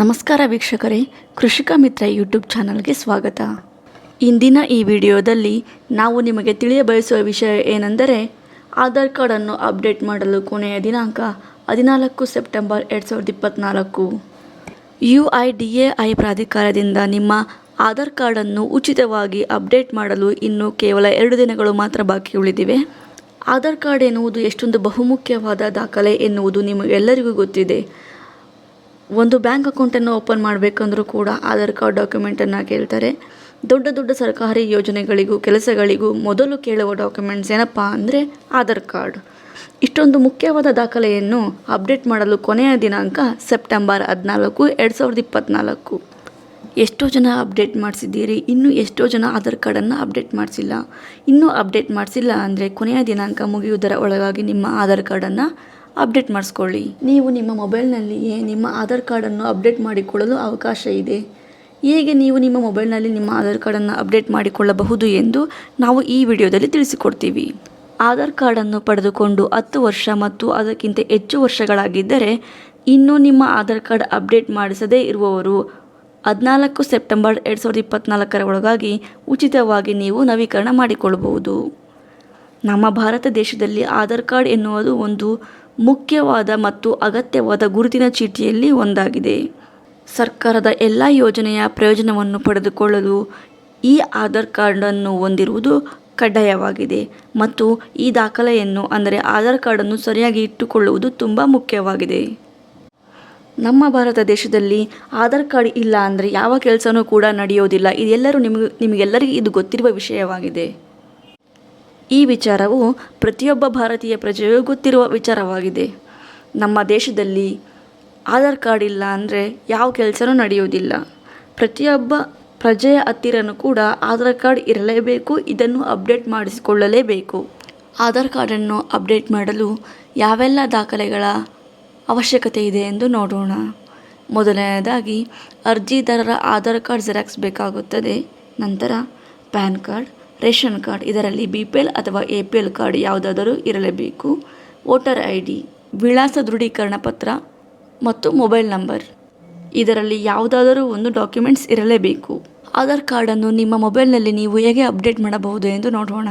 ನಮಸ್ಕಾರ ವೀಕ್ಷಕರೇ, ಕೃಷಿಕ ಮಿತ್ರ ಯೂಟ್ಯೂಬ್ ಚಾನಲ್ಗೆ ಸ್ವಾಗತ. ಇಂದಿನ ಈ ವಿಡಿಯೋದಲ್ಲಿ ನಾವು ನಿಮಗೆ ತಿಳಿಯಬಯಸುವ ವಿಷಯ ಏನೆಂದರೆ, ಆಧಾರ್ ಕಾರ್ಡನ್ನು ಅಪ್ಡೇಟ್ ಮಾಡಲು ಕೊನೆಯ ದಿನಾಂಕ ಹದಿನಾಲ್ಕು ಸೆಪ್ಟೆಂಬರ್ ಎರಡು ಸಾವಿರದ ಇಪ್ಪತ್ತ್ನಾಲ್ಕು U I D A I ಪ್ರಾಧಿಕಾರದಿಂದ ನಿಮ್ಮ ಆಧಾರ್ ಕಾರ್ಡನ್ನು ಉಚಿತವಾಗಿ ಅಪ್ಡೇಟ್ ಮಾಡಲು ಇನ್ನು ಕೇವಲ ಎರಡು ದಿನಗಳು ಮಾತ್ರ ಬಾಕಿ ಉಳಿದಿವೆ. ಆಧಾರ್ ಕಾರ್ಡ್ ಎನ್ನುವುದು ಎಷ್ಟೊಂದು ಬಹುಮುಖ್ಯವಾದ ದಾಖಲೆ ಎನ್ನುವುದು ನಿಮಗೆಲ್ಲರಿಗೂ ಗೊತ್ತಿದೆ. ಒಂದು ಬ್ಯಾಂಕ್ ಅಕೌಂಟನ್ನು ಓಪನ್ ಮಾಡಬೇಕಂದ್ರೂ ಕೂಡ ಆಧಾರ್ ಕಾರ್ಡ್ ಡಾಕ್ಯುಮೆಂಟನ್ನು ಕೇಳ್ತಾರೆ. ದೊಡ್ಡ ದೊಡ್ಡ ಸರ್ಕಾರಿ ಯೋಜನೆಗಳಿಗೂ ಕೆಲಸಗಳಿಗೂ ಮೊದಲು ಕೇಳುವ ಡಾಕ್ಯುಮೆಂಟ್ಸ್ ಏನಪ್ಪ ಅಂದರೆ ಆಧಾರ್ ಕಾರ್ಡ್. ಇಷ್ಟೊಂದು ಮುಖ್ಯವಾದ ದಾಖಲೆಯನ್ನು ಅಪ್ಡೇಟ್ ಮಾಡಲು ಕೊನೆಯ ದಿನಾಂಕ ಸೆಪ್ಟೆಂಬರ್ ಹದಿನಾಲ್ಕು, ಎರಡು ಸಾವಿರದ ಇಪ್ಪತ್ತ್ನಾಲ್ಕು ಎಷ್ಟೋ ಜನ ಅಪ್ಡೇಟ್ ಮಾಡಿಸಿದ್ದೀರಿ, ಇನ್ನೂ ಎಷ್ಟೋ ಜನ ಆಧಾರ್ ಕಾರ್ಡನ್ನು ಅಪ್ಡೇಟ್ ಮಾಡಿಸಿಲ್ಲ. ಇನ್ನೂ ಅಪ್ಡೇಟ್ ಮಾಡಿಸಿಲ್ಲ ಅಂದರೆ ಕೊನೆಯ ದಿನಾಂಕ ಮುಗಿಯುವುದರ ಒಳಗಾಗಿ ನಿಮ್ಮ ಆಧಾರ್ ಕಾರ್ಡನ್ನು ಅಪ್ಡೇಟ್ ಮಾಡಿಸ್ಕೊಳ್ಳಿ. ನೀವು ನಿಮ್ಮ ಮೊಬೈಲ್ನಲ್ಲಿಯೇ ನಿಮ್ಮ ಆಧಾರ್ ಕಾರ್ಡನ್ನು ಅಪ್ಡೇಟ್ ಮಾಡಿಕೊಳ್ಳಲು ಅವಕಾಶ ಇದೆ. ಹೇಗೆ ನೀವು ನಿಮ್ಮ ಮೊಬೈಲ್ನಲ್ಲಿ ನಿಮ್ಮ ಆಧಾರ್ ಕಾರ್ಡನ್ನು ಅಪ್ಡೇಟ್ ಮಾಡಿಕೊಳ್ಳಬಹುದು ಎಂದು ನಾವು ಈ ವಿಡಿಯೋದಲ್ಲಿ ತಿಳಿಸಿಕೊಡ್ತೀವಿ. ಆಧಾರ್ ಕಾರ್ಡನ್ನು ಪಡೆದುಕೊಂಡು ಹತ್ತು ವರ್ಷ ಮತ್ತು ಅದಕ್ಕಿಂತ ಹೆಚ್ಚು ವರ್ಷಗಳಾಗಿದ್ದರೆ ಇನ್ನೂ ನಿಮ್ಮ ಆಧಾರ್ ಕಾರ್ಡ್ ಅಪ್ಡೇಟ್ ಮಾಡಿಸದೇ ಇರುವವರು ಹದಿನಾಲ್ಕು ಸೆಪ್ಟೆಂಬರ್ ಎರಡು ಸಾವಿರದ ಇಪ್ಪತ್ತ್ನಾಲ್ಕರ ಒಳಗಾಗಿ ಉಚಿತವಾಗಿ ನೀವು ನವೀಕರಣ ಮಾಡಿಕೊಳ್ಳಬಹುದು. ನಮ್ಮ ಭಾರತ ದೇಶದಲ್ಲಿ ಆಧಾರ್ ಕಾರ್ಡ್ ಎನ್ನುವುದು ಒಂದು ಮುಖ್ಯವಾದ ಮತ್ತು ಅಗತ್ಯವಾದ ಗುರುತಿನ ಚೀಟಿಯಲ್ಲಿ ಒಂದಾಗಿದೆ. ಸರ್ಕಾರದ ಎಲ್ಲ ಯೋಜನೆಯ ಪ್ರಯೋಜನವನ್ನು ಪಡೆದುಕೊಳ್ಳಲು ಈ ಆಧಾರ್ ಕಾರ್ಡನ್ನು ಹೊಂದಿರುವುದು ಕಡ್ಡಾಯವಾಗಿದೆ ಮತ್ತು ಈ ದಾಖಲೆಯನ್ನು, ಅಂದರೆ ಆಧಾರ್ ಕಾರ್ಡನ್ನು ಸರಿಯಾಗಿ ಇಟ್ಟುಕೊಳ್ಳುವುದು ತುಂಬ ಮುಖ್ಯವಾಗಿದೆ. ನಮ್ಮ ಭಾರತ ದೇಶದಲ್ಲಿ ಆಧಾರ್ ಕಾರ್ಡ್ ಇಲ್ಲ ಅಂದರೆ ಯಾವ ಕೆಲಸನೂ ಕೂಡ ನಡೆಯೋದಿಲ್ಲ. ಇದೆಲ್ಲರೂ ನಿಮಗೆ, ನಿಮಗೆಲ್ಲರಿಗೂ ಇದು ಗೊತ್ತಿರುವ ವಿಷಯವಾಗಿದೆ. ಈ ವಿಚಾರವು ಪ್ರತಿಯೊಬ್ಬ ಭಾರತೀಯ ಪ್ರಜೆಯೂ ಗೊತ್ತಿರುವ ವಿಚಾರವಾಗಿದೆ. ನಮ್ಮ ದೇಶದಲ್ಲಿ ಆಧಾರ್ ಕಾರ್ಡ್ ಇಲ್ಲ ಅಂದರೆ ಯಾವ ಕೆಲಸನೂ ನಡೆಯುವುದಿಲ್ಲ. ಪ್ರತಿಯೊಬ್ಬ ಪ್ರಜೆಯ ಹತ್ತಿರನೂ ಕೂಡ ಆಧಾರ್ ಕಾರ್ಡ್ ಇರಲೇಬೇಕು, ಇದನ್ನು ಅಪ್ಡೇಟ್ ಮಾಡಿಸಿಕೊಳ್ಳಲೇಬೇಕು. ಆಧಾರ್ ಕಾರ್ಡನ್ನು ಅಪ್ಡೇಟ್ ಮಾಡಲು ಯಾವೆಲ್ಲ ದಾಖಲೆಗಳ ಅವಶ್ಯಕತೆ ಇದೆ ಎಂದು ನೋಡೋಣ. ಮೊದಲನೆಯದಾಗಿ ಅರ್ಜಿದಾರರ ಆಧಾರ್ ಕಾರ್ಡ್ ಜೆರಾಕ್ಸ್ ಬೇಕಾಗುತ್ತದೆ. ನಂತರ ಪ್ಯಾನ್ ಕಾರ್ಡ್ ರೇಷನ್ ಕಾರ್ಡ್, ಇದರಲ್ಲಿ ಬಿ ಪಿ ಎಲ್ ಅಥವಾ ಎ ಪಿ ಎಲ್ ಕಾರ್ಡ್ ಯಾವುದಾದರೂ ಇರಲೇಬೇಕು. ವೋಟರ್ ಐ ಡಿ ವಿಳಾಸ ದೃಢೀಕರಣ ಪತ್ರ ಮತ್ತು ಮೊಬೈಲ್ ನಂಬರ್. ಇದರಲ್ಲಿ ಯಾವುದಾದರೂ ಒಂದು ಡಾಕ್ಯುಮೆಂಟ್ಸ್ ಇರಲೇಬೇಕು. ಆಧಾರ್ ಕಾರ್ಡನ್ನು ನಿಮ್ಮ ಮೊಬೈಲ್ನಲ್ಲಿ ನೀವು ಹೇಗೆ ಅಪ್ಡೇಟ್ ಮಾಡಬಹುದು ಎಂದು ನೋಡೋಣ.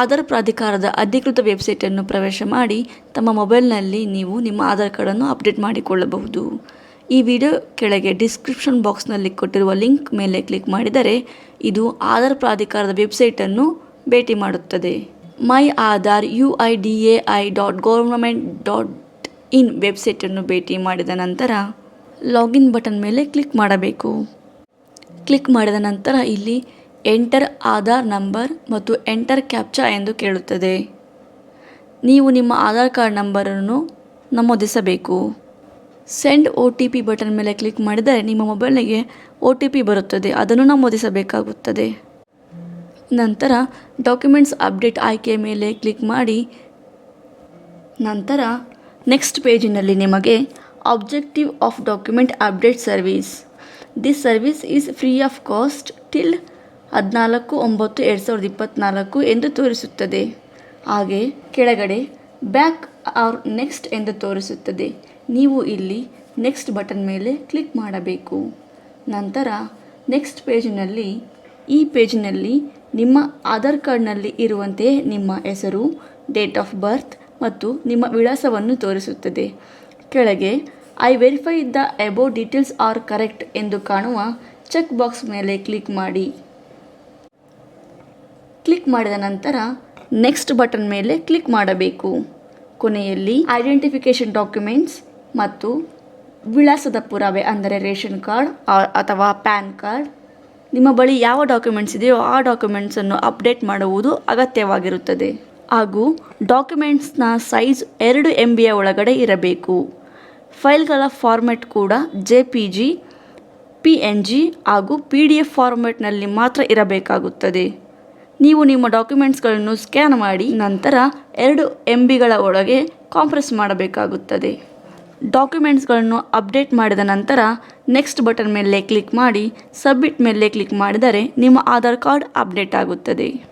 ಆಧಾರ್ ಪ್ರಾಧಿಕಾರದ ಅಧಿಕೃತ ವೆಬ್ಸೈಟನ್ನು ಪ್ರವೇಶ ಮಾಡಿ ತಮ್ಮ ಮೊಬೈಲ್ನಲ್ಲಿ ನೀವು ನಿಮ್ಮ ಆಧಾರ್ ಕಾರ್ಡನ್ನು ಅಪ್ಡೇಟ್ ಮಾಡಿಕೊಳ್ಳಬಹುದು. ಈ ವಿಡಿಯೋ ಕೆಳಗೆ ಡಿಸ್ಕ್ರಿಪ್ಷನ್ ಬಾಕ್ಸ್ನಲ್ಲಿ ಕೊಟ್ಟಿರುವ ಲಿಂಕ್ ಮೇಲೆ ಕ್ಲಿಕ್ ಮಾಡಿದರೆ ಇದು ಆಧಾರ್ ಪ್ರಾಧಿಕಾರದ ವೆಬ್ಸೈಟನ್ನು ಭೇಟಿ ಮಾಡುತ್ತದೆ. My Aadhaar U I D A I dot government dot in ವೆಬ್ಸೈಟನ್ನು ಭೇಟಿ ಮಾಡಿದ ನಂತರ ಲಾಗಿನ್ ಬಟನ್ ಮೇಲೆ ಕ್ಲಿಕ್ ಮಾಡಬೇಕು. ಕ್ಲಿಕ್ ಮಾಡಿದ ನಂತರ ಇಲ್ಲಿ ಎಂಟರ್ ಆಧಾರ್ ನಂಬರ್ ಮತ್ತು ಎಂಟರ್ ಕ್ಯಾಪ್ಚಾ ಎಂದು ಕೇಳುತ್ತದೆ. ನೀವು ನಿಮ್ಮ ಆಧಾರ್ ಕಾರ್ಡ್ ನಂಬರನ್ನು ನಮೂದಿಸಬೇಕು. Send O T P button ಮೇಲೆ ಕ್ಲಿಕ್ ಮಾಡಿದರೆ ನಿಮ್ಮ ಮೊಬೈಲ್ಗೆ ಒ ಟಿ ಪಿ ಬರುತ್ತದೆ. ಅದನ್ನು ನಮೂದಿಸಬೇಕಾಗುತ್ತದೆ. ನಂತರ ಡಾಕ್ಯುಮೆಂಟ್ಸ್ ಅಪ್ಡೇಟ್ ಆಯ್ಕೆಯ ಮೇಲೆ ಕ್ಲಿಕ್ ಮಾಡಿ. ನಂತರ ನೆಕ್ಸ್ಟ್ ಪೇಜಿನಲ್ಲಿ ನಿಮಗೆ objective of document update service this service is free of cost till ಹದಿನಾಲ್ಕು ಒಂಬತ್ತು ಎರಡು ಸಾವಿರದ ಇಪ್ಪತ್ತ್ನಾಲ್ಕು ಎಂದು ತೋರಿಸುತ್ತದೆ. ಹಾಗೆ ಕೆಳಗಡೆ ಬ್ಯಾಕ್ ಆರ್ ನೆಕ್ಸ್ಟ್ ಎಂದು ತೋರಿಸುತ್ತದೆ. ನೀವು ಇಲ್ಲಿ ನೆಕ್ಸ್ಟ್ ಬಟನ್ ಮೇಲೆ ಕ್ಲಿಕ್ ಮಾಡಬೇಕು. ನಂತರ ನೆಕ್ಸ್ಟ್ ಪೇಜ್ನಲ್ಲಿ ಈ ಪೇಜ್ನಲ್ಲಿ ನಿಮ್ಮ ಆಧಾರ್ ಕಾರ್ಡ್ನಲ್ಲಿ ಇರುವಂತೆಯೇ ನಿಮ್ಮ ಹೆಸರು ಡೇಟ್ ಆಫ್ ಬರ್ತ್ ಮತ್ತು ನಿಮ್ಮ ವಿಳಾಸವನ್ನು ತೋರಿಸುತ್ತದೆ. ಕೆಳಗೆ I verify the above details are correct ಎಂದು ಕಾಣುವ ಚೆಕ್ ಬಾಕ್ಸ್ ಮೇಲೆ ಕ್ಲಿಕ್ ಮಾಡಿ. ಕ್ಲಿಕ್ ಮಾಡಿದ ನಂತರ ನೆಕ್ಸ್ಟ್ ಬಟನ್ ಮೇಲೆ ಕ್ಲಿಕ್ ಮಾಡಬೇಕು. ಕೊನೆಯಲ್ಲಿ ಐಡೆಂಟಿಫಿಕೇಷನ್ ಡಾಕ್ಯುಮೆಂಟ್ಸ್ ಮತ್ತು ವಿಳಾಸದ ಪುರಾವೆ ಅಂದರೆ ರೇಷನ್ ಕಾರ್ಡ್ ಅಥವಾ ಪ್ಯಾನ್ ಕಾರ್ಡ್. ನಿಮ್ಮ ಬಳಿ ಯಾವ ಡಾಕ್ಯುಮೆಂಟ್ಸ್ ಇದೆಯೋ ಆ ಡಾಕ್ಯುಮೆಂಟ್ಸನ್ನು ಅಪ್ಡೇಟ್ ಮಾಡುವುದು ಅಗತ್ಯವಾಗಿರುತ್ತದೆ. ಹಾಗೂ ಡಾಕ್ಯುಮೆಂಟ್ಸ್ನ ಸೈಜ್ ಎರಡು ಎಂ ಬಿಯ ಒಳಗಡೆ ಇರಬೇಕು. ಫೈಲ್ಗಳ ಫಾರ್ಮೆಟ್ ಕೂಡ J P G P N G ಹಾಗೂ ಪಿ ಡಿ ಎಫ್ ಫಾರ್ಮೆಟ್ನಲ್ಲಿ ಮಾತ್ರ ಇರಬೇಕಾಗುತ್ತದೆ. ನೀವು ನಿಮ್ಮ ಡಾಕ್ಯುಮೆಂಟ್ಸ್ಗಳನ್ನು ಸ್ಕ್ಯಾನ್ ಮಾಡಿ ನಂತರ ಎರಡು ಎಂ ಬಿಗಳ ಒಳಗೆ ಕಾಂಪ್ರೆಸ್ ಮಾಡಬೇಕಾಗುತ್ತದೆ. ಡಾಕ್ಯುಮೆಂಟ್ಸ್ಗಳನ್ನು ಅಪ್ಡೇಟ್ ಮಾಡಿದ ನಂತರ ನೆಕ್ಸ್ಟ್ ಬಟನ್ ಮೇಲೆ ಕ್ಲಿಕ್ ಮಾಡಿ, ಸಬ್ಮಿಟ್ ಮೇಲೆ ಕ್ಲಿಕ್ ಮಾಡಿದರೆ ನಿಮ್ಮ ಆಧಾರ್ ಕಾರ್ಡ್ ಅಪ್ಡೇಟ್ ಆಗುತ್ತದೆ.